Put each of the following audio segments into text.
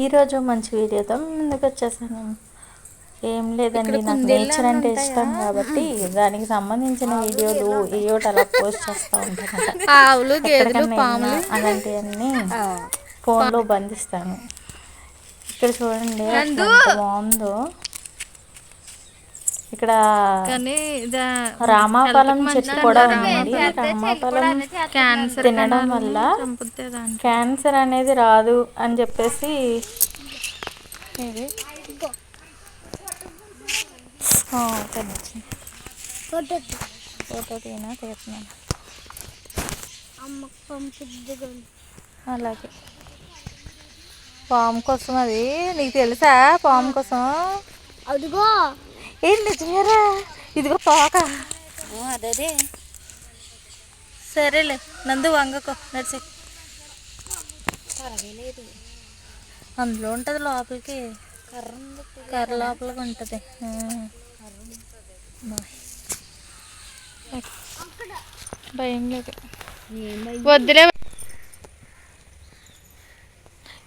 ఈరోజు మంచి వీడియోతో ముందుకు వచ్చేసాను. ఏం లేదండి నాకు నేచర్ అంటే ఇష్టం కాబట్టి దానికి సంబంధించిన వీడియోలు ఏయోటి అలా పోస్ట్ చేస్తూ ఉంటాను. ఎక్కడికన్నా అలాంటివన్నీ ఫోన్లో బంధిస్తాను. ఇక్కడ చూడండి బాగుందో. ఇక్కడ రామాఫలం చెట్టు కూడా ఉందండి. రామాఫలం క్యాన్సర్ తినడం వల్ల క్యాన్సర్ అనేది రాదు అని చెప్పేసి ఇది. ఆ, తినొచ్చు. ఫోటో తీనా తీస్తున్నాను అలాగే. పాము కోసం అది నీకు తెలుసా పాము కోసం? అదిగో. ఏంటి నిజమేరా ఇదిగో పాక అదే సరేలే నందు వంగకో నడిచి. అందులో ఉంటుంది లోపలికి. కర్ర లోపలికి ఉంటుంది. భయం లేదు. వద్దులే.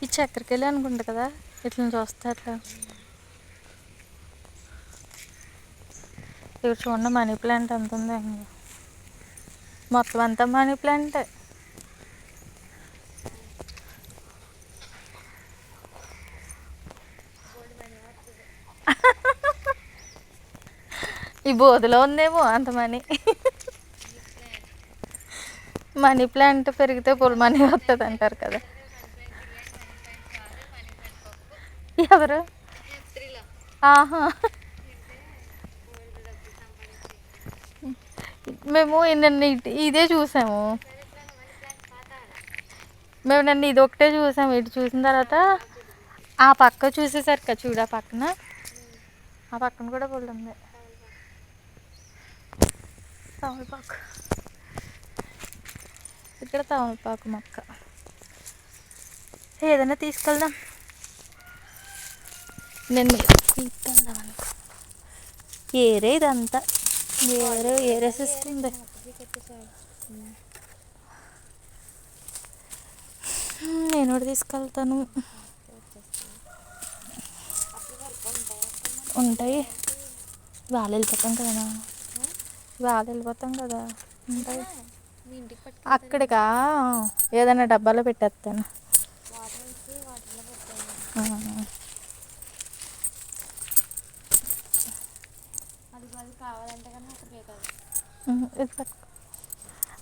ఈ చక్కెరకెళ్ళి అనుకుంటా కదా ఇట్లా చూస్తే అట్లా ఇక్కడ చూడండి మనీ ప్లాంట్ ఎంత ఉంది మొత్తం అంతా మనీ ప్లాంట్. ఈ బోధలో ఉందేమో అంత మనీ. మనీ ప్లాంట్ పెరిగితే పుల్ మనీ వస్తుంది అంటారు కదా. ఎవరు? ఆహా. మేము నన్ను ఇదే చూసాము. మేము నన్ను ఇది ఒకటే చూసాము. ఇటు చూసిన తర్వాత ఆ పక్క చూసేసరికి చూడ ఆ పక్కన. ఆ పక్కన కూడా పుల్ ఉంది. తమలపాకు ఇక్కడ తమలపాకు మొక్క. ఏదైనా తీసుకెళ్దాం. నేను తీసుకెళ్దాం అనుకో. ఏరే ఇదంతా. ఏరే ఏరేసిస్తుంది నేను కూడా తీసుకెళ్తాను ఉంటాయి వాళ్ళు వెళ్ళిపోతాం కదా. వాళ్ళు వెళ్ళిపోతాం కదా ఉంటాయి అక్కడికా ఏదైనా డబ్బాలో పెట్టేస్తాను ఆ. ఉహు, ఇది పట్టుకో.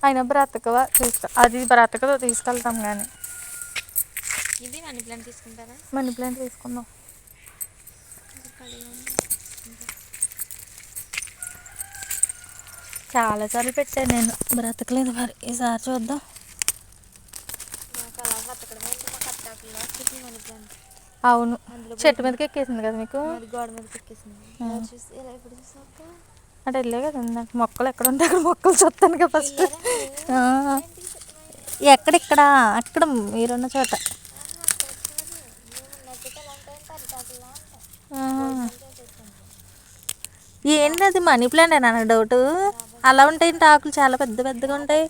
అయినా బ్రతకవా తీసుకు అది బ్రతకదో తీసుకెళ్తాం కానీ ఇది మనీ ప్లాంట్ తీసుకుంటారా మనీ ప్లాంట్ తీసుకుందాం చాలాసార్లు పెట్టాను నేను బ్రతకలేదు మరి ఈసారి చూద్దాం అవును చెట్టు మీదకి ఎక్కేసింది కదా మీకు గోడ ఎక్కేసింది అటు వెళ్ళే కదా మొక్కలు ఎక్కడ ఉంటే అక్కడ మొక్కలు చూస్తాను కదా ఫస్ట్ ఎక్కడెక్కడ అక్కడ మీరున్న చోట. ఏంటి అది మనీ ప్లాంట్ అని నాకు డౌట్ అలా ఉంటాయి ఆకులు చాలా పెద్ద పెద్దగా ఉంటాయి.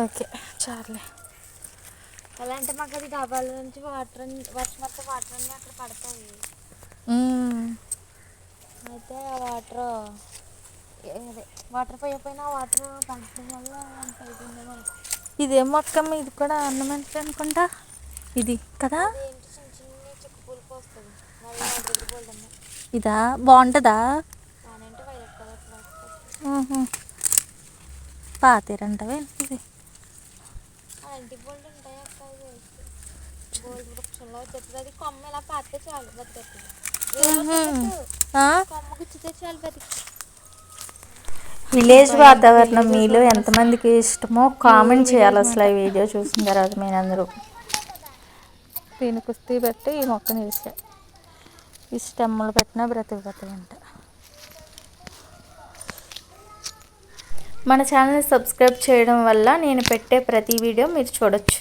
ఓకే చాలే. ఎలా అంటే మాకు అది డాబాల నుంచి వాటర్ వర్షం వస్తే వాటర్ అన్నీ అక్కడ పడతాయి. అయితే ఆ వాటర్ అదే వాటర్ పోయిపోయినా వాటర్ పంచడం వల్ల అంత అయిపోయిందేమో అనుకో. ఇదేం మొక్క ఇది కూడా అన్నమెంట్ అనుకుంటా? ఇది కదా? ఇదా? బాగుంటుందా. పాతేరంటవే ఇది అలాంటి బోల్డ్ ఉంటాయి అక్క బోల్డ్ వృక్షంలో వచ్చేస్తుంది అది కొమ్మ ఇలా పాతే చాలు బతికేస్తుంది? కొమ్మ గుచ్చితే చాలు బతికి. విలేజ్ వాతావరణం మీలో ఎంతమందికి ఇష్టమో కామెంట్ చేయాలి అసలు ఈ వీడియో చూసిన తర్వాత మీరు అందరూ. దీని కుస్తీ పెట్టి ఈ మొక్కని వేసా ఈ స్టెమ్ములు పెట్టినా బ్రతికిపోతాయంట మన ఛానల్ సబ్స్క్రైబ్ చేయడం వల్ల నేను పెట్టే ప్రతి వీడియో మీరు చూడొచ్చు.